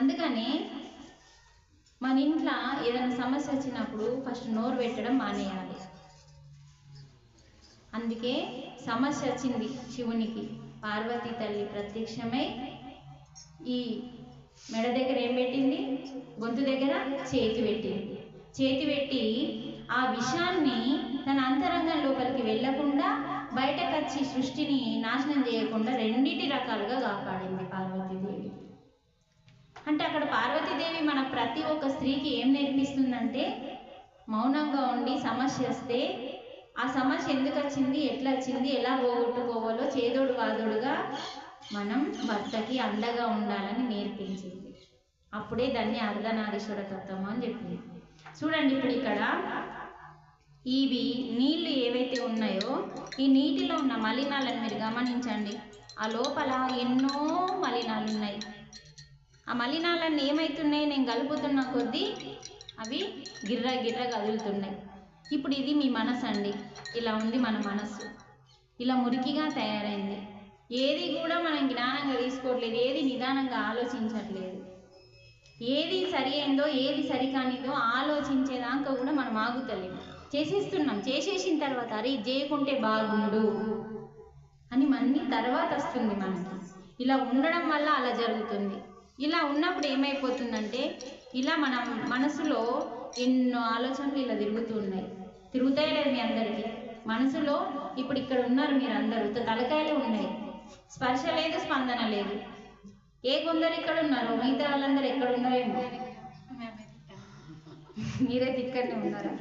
అందుకని మన ఇంట్లో ఏదైనా సమస్య వచ్చినప్పుడు ఫస్ట్ నోరు పెట్టడం మానేయాలి. అందుకే సమస్య వచ్చింది శివునికి. పార్వతీ తల్లి ప్రత్యక్షమై ఈ మెడ దగ్గర ఏం పెట్టింది? గొంతు దగ్గర చేతి పెట్టింది. చేతి పెట్టి ఆ విషాన్ని తన అంతరంగం లోపలికి వెళ్ళకుండా బయటకు వచ్చి సృష్టిని నాశనం చేయకుండా రెండింటి రకాలుగా కాపాడు. ప్రతి ఒక్క స్త్రీకి ఏం నేర్పిస్తుందంటే మౌనంగా ఉండి సమస్య వస్తే ఆ సమస్య ఎందుకు వచ్చింది ఎట్లా వచ్చింది ఎలా పోగొట్టుకోవాలో చేదోడు వాదోడుగా మనం భర్తకి అండగా ఉండాలని నేర్పించింది. అప్పుడే దాన్ని అర్ధనారీశ్వర తత్వం అని చెప్పింది. చూడండి ఇప్పుడు ఇక్కడ ఇవి నీళ్ళు ఏవైతే ఉన్నాయో ఈ నీటిలో ఉన్న మలినాలను మీరు గమనించండి. ఆ లోపల ఎన్నో మలినాలు ఉన్నాయి ఆ మలినాలన్నీ ఏమవుతున్నాయి నేను కలుపుతున్న కొద్దీ అవి గిర్ర గిర్ర కదులుతున్నాయి. ఇప్పుడు ఇది మీ మనసు అండి ఇలా ఉంది మన మనస్సు. ఇలా మురికిగా తయారైంది. ఏది కూడా మనం జ్ఞానంగా తీసుకోవట్లేదు. ఏది నిదానంగా ఆలోచించట్లేదు. ఏది సరి అయిందో ఏది సరికానిదో ఆలోచించేదాకా కూడా మనం ఆగుతలేము చేసేస్తున్నాం. చేసేసిన తర్వాత అరే చేయకుంటే బాగుండు అని మన్ని తర్వాత వస్తుంది మనకి. ఇలా ఉండడం వల్ల అలా జరుగుతుంది. ఇలా ఉన్నప్పుడు ఏమైపోతుందంటే ఇలా మన మనసులో ఎన్నో ఆలోచనలు ఇలా తిరుగుతూ ఉన్నాయి. తిరుగుతాయి లేదు మీ అందరికీ? మనసులో ఇప్పుడు ఇక్కడ ఉన్నారు మీరు అందరూ తలకాయలు ఉన్నాయి. స్పర్శ లేదు స్పందన లేదు. ఏ కొందరు ఇక్కడ ఉన్నారు మిగతా వాళ్ళందరూ ఎక్కడ ఉన్నారేమో? మీరైతే ఇక్కడనే ఉన్నారా?